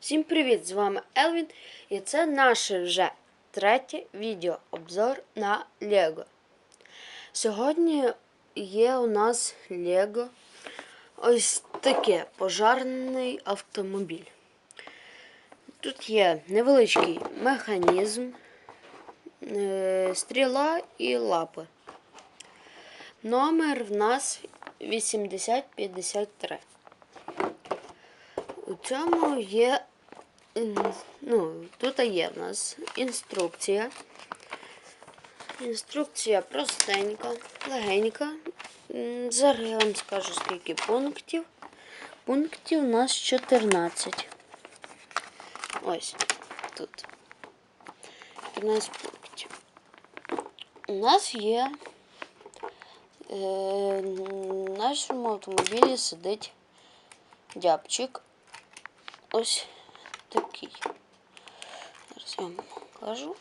Всім привіт! З вами Елвін і це наше вже третє відео обзор на Лего. Сьогодні є у нас Лего ось таке пожарний автомобіль. Тут є невеличкий механізм, е, стріла і лапи. Номер в нас 8053. У цьому є, ну, тут є в нас інструкція. Інструкція простенька, легенька. Зараз я вам скажу, скільки пунктів. Пунктів у нас 14. Ось тут. 14 пунктів. У нас є е, в нашому автомобілі сидить дябчик. Ось такий. Зараз я вам покажу.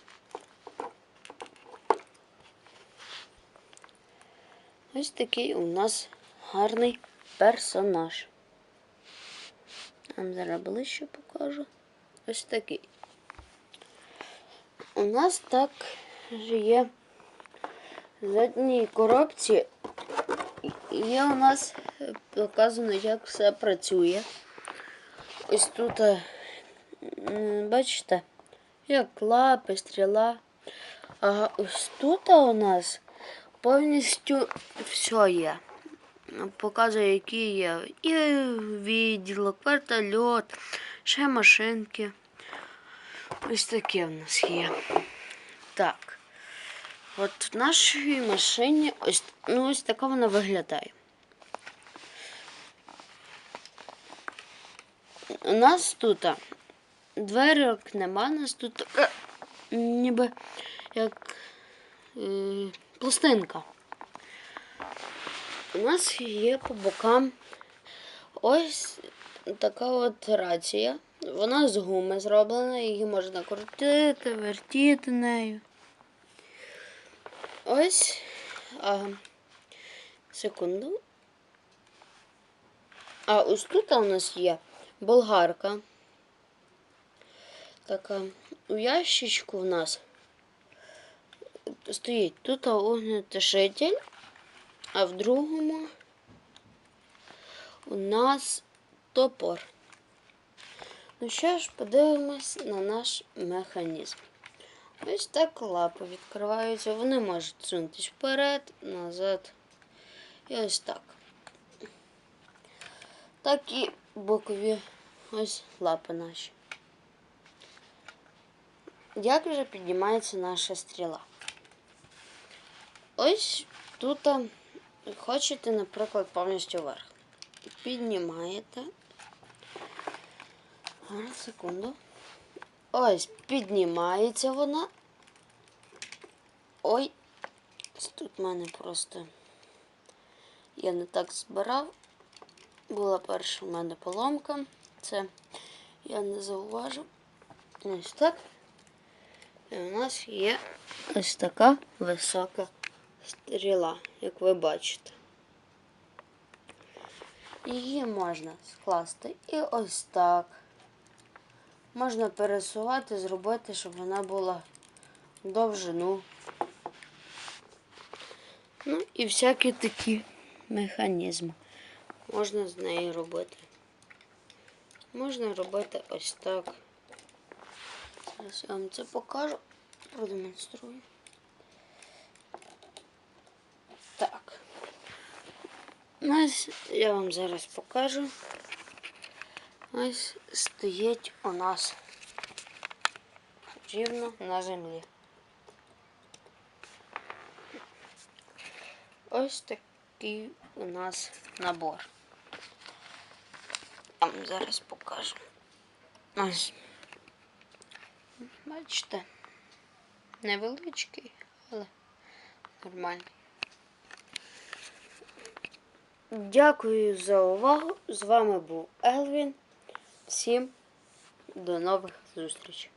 Ось такий у нас гарний персонаж. Я Вам зараз ближче покажу. Ось такий. У нас так же є в задній коробці. Є у нас показано, як все працює. Ось тут, е, бачите, як лапи, стріла. А ось тут у нас повністю все є. Показує, які є і відділок, вертольот, ще машинки. Ось таке в нас є. Так. От в нашій машині ось, ну, ось така вона виглядає. У нас тут дверок нема, у нас тут е, ніби як е, пластинка. У нас є по бокам ось така от рація. Вона з гуми зроблена, її можна крутити, вертіти нею. Ось. А, секунду. А ось тут у нас є болгарка. Така. У ящичку в нас стоїть тут огнетушитель, а в другому у нас топор. Ну що ж, подивимось на наш механізм. Ось так лапи відкриваються. Вони можуть сунутися вперед, назад. І ось так. Так і бокові ось лапи наші. Як вже піднімається наша стріла? Ось тут хочете, наприклад, повністю вверх. Піднімаєте. Зараз, секунду. Ось, піднімається вона. Ой, тут в мене просто я не так збирав. Була перша в мене поломка. Це я не зауважив. Ось так. І у нас є ось така висока стріла, як ви бачите. Її можна скласти і ось так. Можна пересувати, зробити, щоб вона була довжину. Ну і всякі такі механізми можна з нею робити. Можна робити ось так. Зараз я вам це покажу, продемонструю. Так. Ось я вам зараз покажу. Ось стоїть у нас рівно на землі. Ось такий у нас набор. Вам зараз покажу. Ось. Бачите, невеличкий, але нормальний. Дякую за увагу. З вами був Елвін. Всім до нових зустрічей.